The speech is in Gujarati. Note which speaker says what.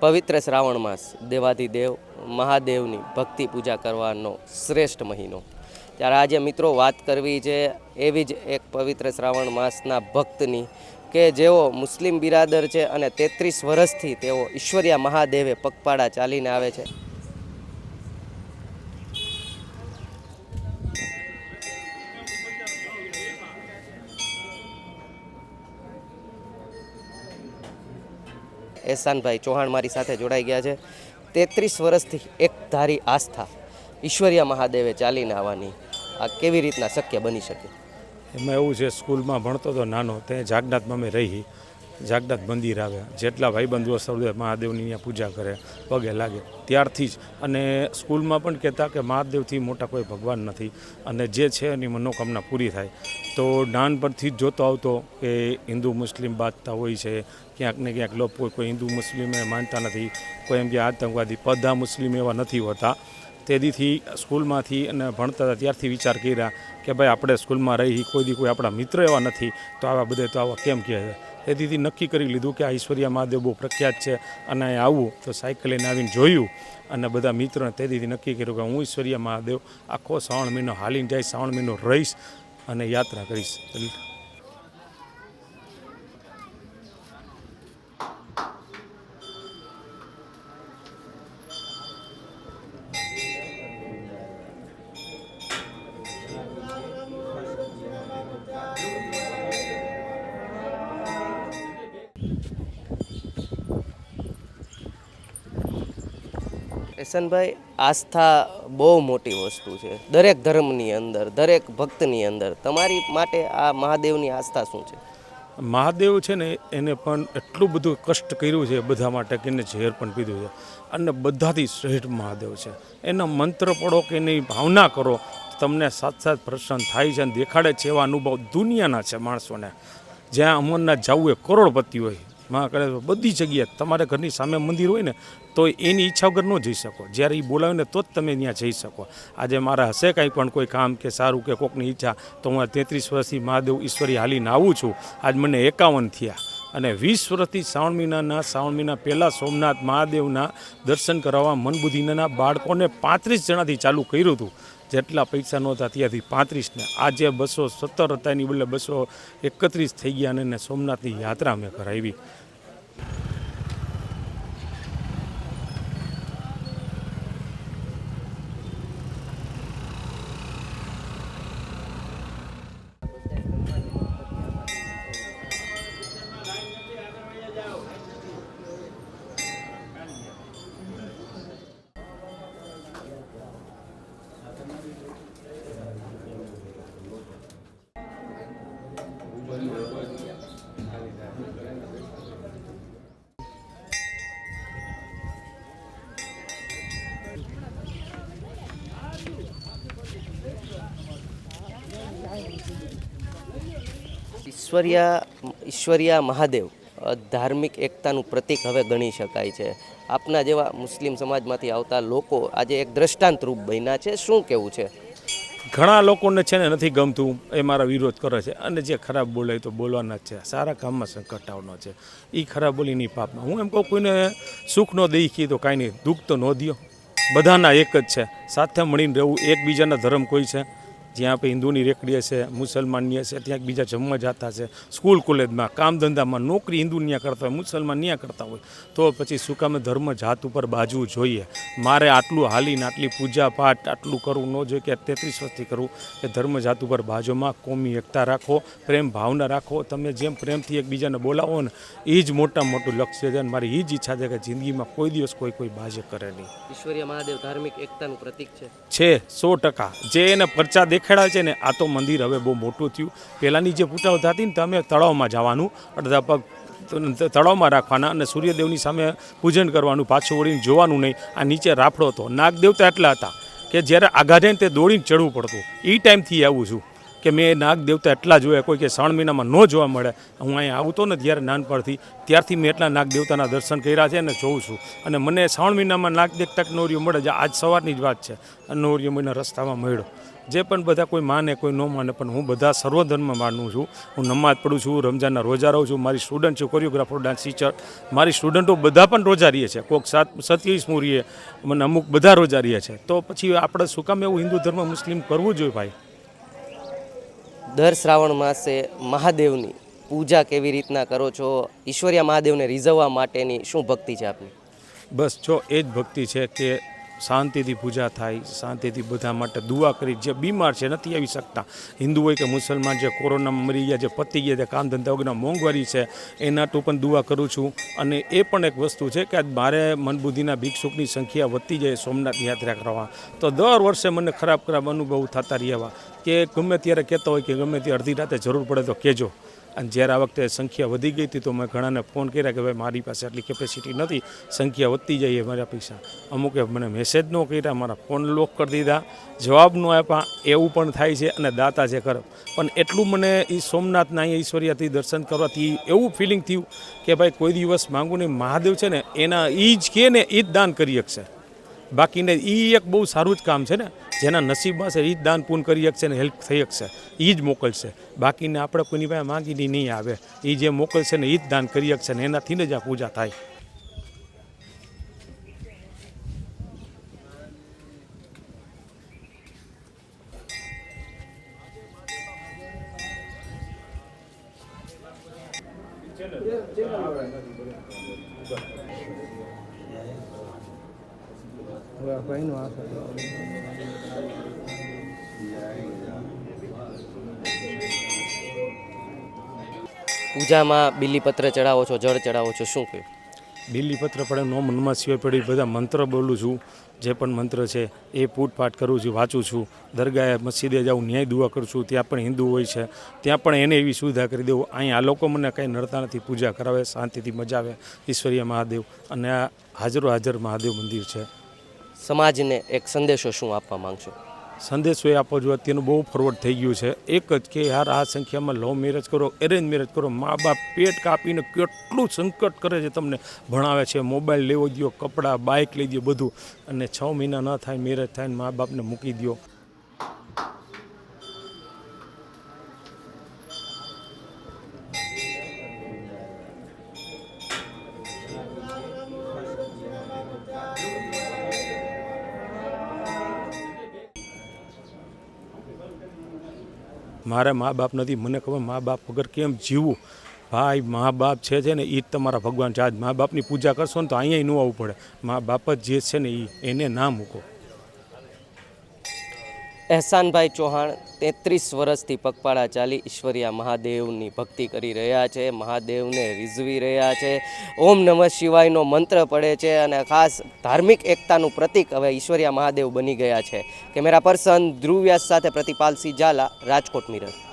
Speaker 1: પવિત્ર શ્રાવણ માસ દેવાધિદેવ મહાદેવની ભક્તિ પૂજા કરવાનો શ્રેષ્ઠ મહિનો. ત્યારે આજે મિત્રો વાત કરવી છે એવી જ એક પવિત્ર શ્રાવણ માસના ભક્તની કે જેઓ મુસ્લિમ બિરાદર છે અને તેત્રીસ વર્ષથી તેઓ ઈશ્વરિયા મહાદેવે પગપાળા ચાલીને આવે છે. એહસાનભાઈ ચૌહાણ મારી સાથે જોડાઈ ગયા છે. તેત્રીસ વર્ષથી એક ધારી આસ્થા ઈશ્વરિયા મહાદેવે ચાલીને આવવાની આ કેવી રીતના શક્ય બની શકે?
Speaker 2: એમાં એવું છે, સ્કૂલમાં ભણતો હતો નાનો તે જાગનાથમાં અમે રહી. જાગનાથ મંદિર આવે. જેટલા ભાઈબંધુઓ સૌદે મહાદેવની અહીંયા પૂજા કરે, પગે લાગે, ત્યારથી જ. અને સ્કૂલમાં પણ કહેતા કે મહાદેવથી મોટા કોઈ ભગવાન નથી. અને જે છે એની મનોકામના પૂરી થાય. તો નાનપણથી જ જોતો આવતો કે હિન્દુ મુસ્લિમ બાંધતા હોય છે, ક્યાંક ને ક્યાંક લોકો કોઈ હિન્દુ મુસ્લિમે માનતા નથી. કોઈ એમ કે આતંકવાદી, બધા મુસ્લિમ એવા નથી હોતા. તેદીથી સ્કૂલમાંથી અને ભણતા હતા ત્યારથી વિચાર કર્યા કે ભાઈ, આપણે સ્કૂલમાં રહી કોઈ દી કોઈ આપણા મિત્ર એવા નથી. તો આવા બધે તો આવા કેમ કહે છે? તેદીથી નક્કી કરી લીધું કે આ ઈશ્વરિયા મહાદેવ બહુ પ્રખ્યાત છે અને અહીં આવું. તો સાયકલ લઈને આવીને જોયું અને બધા મિત્રોને તેદીથી નક્કી કર્યું કે હું ઈશ્વરિયા મહાદેવ આખો શ્રાવણ મહિનો હાલીને જાય, શ્રાવણ મહિનો રહીશ અને યાત્રા કરીશ.
Speaker 1: એહસાનભાઈ આસ્થા બહુ મોટી વસ્તુ છે. દરેક ધર્મની અંદર, દરેક ભક્તની અંદર તમારી માટે આ મહાદેવની આસ્થા શું છે?
Speaker 2: મહાદેવ છે ને, એને પણ એટલું બધું કષ્ટ કર્યું છે બધા માટે કે એને ઝેર પણ પીધું છે. અને બધાથી શ્રેષ્ઠ મહાદેવ છે. એના મંત્ર પડો કે એની ભાવના કરો તમને સાથ સાથ પ્રસન્ન થાય છે અને દેખાડે છે એવા અનુભવ દુનિયાના છે માણસોને. જ્યાં અમરનાથ જવું એ કરોડપતિ હોય. માં કરે બધી જગ્યાએ તમારે ઘરની સામે મંદિર હોય ને, તો એની ઈચ્છા વગર ન જઈ શકો. જ્યારે એ બોલાવે ને તો જ તમે ત્યાં જઈ શકો. આજે મારા હશે કાંઈ પણ કોઈ કામ કે સારું કે કોકની ઈચ્છા, તો હું તેત્રીસ વર્ષથી મહાદેવ ઈશ્વરી હાલીને આવું છું. આજ મને એકાવન થયા. અને વીસ વર્ષથી શ્રાવણ મહિનાના, શ્રાવણ મહિના પહેલાં સોમનાથ મહાદેવના દર્શન કરાવવા મનબુદ્ધિના બાળકોને પાંત્રીસ જણાથી ચાલુ કર્યું હતું. જેટલા પૈસા નહોતા ત્યાંથી પાંત્રીસને. આજે બસો સત્તર હતા, એની બદલે બસો એકત્રીસ થઈ ગયા અને સોમનાથની યાત્રા મેં કરાવી.
Speaker 1: ઈશ્વરિયા ઈશ્વરિયા મહાદેવ ધાર્મિક એકતાનું પ્રતીક હવે ગણી શકાય છે. આપના જેવા મુસ્લિમ સમાજમાંથી આવતા લોકો આજે એક દ્રષ્ટાંત રૂપ બન્યા છે. શું કેવું છે?
Speaker 2: ઘણા લોકોને છે ને નથી ગમતું એ મારા વિરોધ કરે છે. અને જે ખરાબ બોલે તો બોલવાના જ છે. સારા કામમાં સંકટ આવવાનો છે. એ ખરાબ બોલીની પાપમાં. હું એમ કહું કોઈને સુખ ન દઈ તો કાંઈ નહીં. દુઃખ તો ન દો બધાના એક જ છે. સાથે મળીને રહેવું એકબીજાના ધર્મ કોઈ છે? જ્યાં આપણે હિન્દુની રેકડી હશે મુસલમાનની હશે ત્યાં બીજા જમવા જતા છે સ્કૂલ કોલેજમાં કામ ધંધામાં નોકરી હિન્દુ ન્યા કરતા હોય મુસલમાન ન્યા કરતા હોય તો પછી શું કામે ધર્મ જાત ઉપર બાજવું જોઈએ. મારે આટલું હાલીને આટલી પૂજા પાઠ આટલું કરવું ન જોઈએ કે તેત્રીસ વર્ષથી કરવું કે ધર્મ જાત ઉપર બાજોમાં કોમી એકતા રાખો પ્રેમ ભાવના રાખો તમે જેમ પ્રેમથી એકબીજાને બોલાવો ને એ જ મોટા મોટું લક્ષ્ય છે અને મારી એ જ ઈચ્છા છે કે જિંદગીમાં કોઈ દિવસ કોઈ કોઈ બાજે કરે નહીં.
Speaker 1: ઈશ્વરીય મહાદેવ ધાર્મિક એકતાનું પ્રતીક છે.
Speaker 2: છે સો ટકા. જે એને પરચા દેખાડ્યા છે ને આ તો મંદિર હવે બહુ મોટું થયું. પહેલાંની જે પૂજાઓ થતી ને તમે તળાવમાં જવાનું અડધા પગ તળાવમાં રાખવાના અને સૂર્યદેવની સામે પૂજન કરવાનું, પાછું વળીને જોવાનું નહીં. આ નીચે રાફડો હતો. નાગદેવતા એટલા હતા કે જ્યારે આઘાધે તે દોડીને ચડવું પડતું. એ ટાઈમથી આવું છું. કે મેં નાગ દેવતા એટલા જોયા કોઈ કે શ્રાવણ મહિનામાં ન જોવા મળે. હું અહીંયા આવતો ને જ્યારે નાનપણથી, ત્યારથી મેં એટલા નાગ દેવતાના દર્શન કર્યા છે અને જોઉં છું. અને મને શ્રાવણ મહિનામાં નાગ દેવતા નોરિયો મળે છે, આજ સવારની જ વાત છે. નોરિયો મને રસ્તામાં મળ્યો. જે પણ બધા કોઈ માને, કોઈ ન માને, પણ હું બધા સર્વધર્મ માનું છું. હું નમાજ પડું છું રમજાનના રોજા રહું છું. મારી સ્ટુડન્ટ છું કોરિયોગ્રાફર ડાન્સ ટીચર મારી સ્ટુડન્ટો બધા પણ રોજા રહીએ છે. કોઈક સાત સત્યાવીસમું રહીએ મને અમુક બધા રોજા રહીએ છે. તો પછી આપણે શું કામ એવું હિન્દુ ધર્મ મુસ્લિમ કરવું જોઈએ ભાઈ?
Speaker 1: દર શ્રાવણ માસે મહાદેવની પૂજા કેવી રીતના કરો છો? ઈશ્વરિયા મહાદેવને રીઝવવા માટેની શું ભક્તિ છે આપની?
Speaker 2: બસ જો એ જ ભક્તિ છે કે શાંતિથી પૂજા થાય, શાંતિથી બધા માટે દુઆ કરી, જે બીમાર છે નથી આવી શકતા. હિન્દુ હોય કે મુસલમાન જે કોરોનામાં મરી ગયા, જે પતી ગયા, જે કામ ધંધા વગરના મોંઘવારી છે, એના ટુ પણ દુઆ કરું છું. અને એ પણ એક વસ્તુ છે કે મારે મનબુદ્ધિના ભિક્ષુકની સંખ્યા વધતી જાય સોમનાથ યાત્રા કરવા. તો દર વર્ષે મને ખરાબ ખરાબ અનુભવ થતા રહેવા કે ગમે ત્યારે કહેતા હોય કે ગમે તે અડધી રાતે જરૂર પડે તો કહેજો. અને જ્યારે આ વખતે સંખ્યા વધી ગઈ હતી તો મેં ઘણાને ફોન કર્યા કે ભાઈ, મારી પાસે આટલી કેપેસિટી નથી, સંખ્યા વધતી જાય મારા પૈસા. અમુકે મને મેસેજ ન કર્યા, મારા ફોન લોક કરી દીધા, જવાબ ન આપ્યા, એવું પણ થાય છે અને દાતા છે ખરો. પણ એટલું મને એ સોમનાથના અહીંયા ઈશ્વરિયાથી દર્શન કરવાથી એવું ફિલિંગ થયું કે ભાઈ, કોઈ દિવસ માંગુ નહીં મહાદેવ છે ને, એના એ જ કે ને એ જ દાન કરી શકશે. બાકીને એ એક બહુ સારું જ કામ છે ને, જેના નસીબમાં છે એ જ દાન પૂન કરી શકશે ને, હેલ્પ થઈ શકશે. એ જ મોકલશે. બાકીને આપણે કોઈની પાસે માગીને નહીં આવે. એ જે મોકલશે ને એ જ દાન કરી શકશે ને એનાથી જ આ પૂજા થાય.
Speaker 1: પૂજામાં બિલીપત્ર ચડાવો છો જળ ચડાવો છો શું કહ્યું
Speaker 2: બિલીપત્ર પડે નો મનમાં સિવાય પડી બધા મંત્ર બોલું છું જે પણ મંત્ર છે એ પૂટપાઠ કરું છું વાંચું છું. દરગાહે મસ્જિદે જાઉં ન્યાય દુઆ કરું છું ત્યાં પણ હિન્દુ હોય છે ત્યાં પણ એને એવી સુવિધા કરી દેવું. અહીંયા આ લોકો મને કંઈ નડતા નથી પૂજા કરાવે શાંતિથી મજા આવે ઈશ્વરીય મહાદેવ અને આ હાજરો હાજર મહાદેવ મંદિર છે.
Speaker 1: સમાજને એક સંદેશો શું આપવા માંગશો?
Speaker 2: સંદેશો એ આપવો જોઈએ. અત્યારનું બહુ ફોરવર્ડ થઈ ગયું છે. એક જ કે યાર, આ સંખ્યામાં લવ મેરેજ કરો એરેન્જ મેરેજ કરો મા બાપ પેટ કાપીને કેટલું સંકટ કરે છે તમને ભણાવે છે. મોબાઈલ લેવો દો કપડાં બાઇક લઈ દો બધું. અને છ મહિના ન થાય મેરેજ થાય ને મા બાપને મૂકી દો મારે મા બાપ નથી. મને ખબર મા બાપ વગર કેમ જીવવું? ભાઈ, મા બાપ છે છે ને એ જ તમારા ભગવાન છે. આજ મા બાપની પૂજા કરશો ને તો અહીંયા ન આવવું પડે. મા બાપ જ જે છે ને એ એને ના મૂકો.
Speaker 1: અહેસાનભાઈ ચૌહાણ તેત્રીસ વર્ષથી પગપાળા ચાલી ઈશ્વરિયા મહાદેવની ભક્તિ કરી રહ્યા છે, મહાદેવને રીઝવી રહ્યા છે, ઓમ નમઃ શિવાયનો મંત્ર પડે છે અને ખાસ ધાર્મિક એકતાનું પ્રતીક હવે ઈશ્વરિયા મહાદેવ બની ગયા છે. કેમેરા પર્સન ધ્રુવ વ્યાસ સાથે પ્રતિપાલસિંહ ઝાલા રાજકોટ મિરર.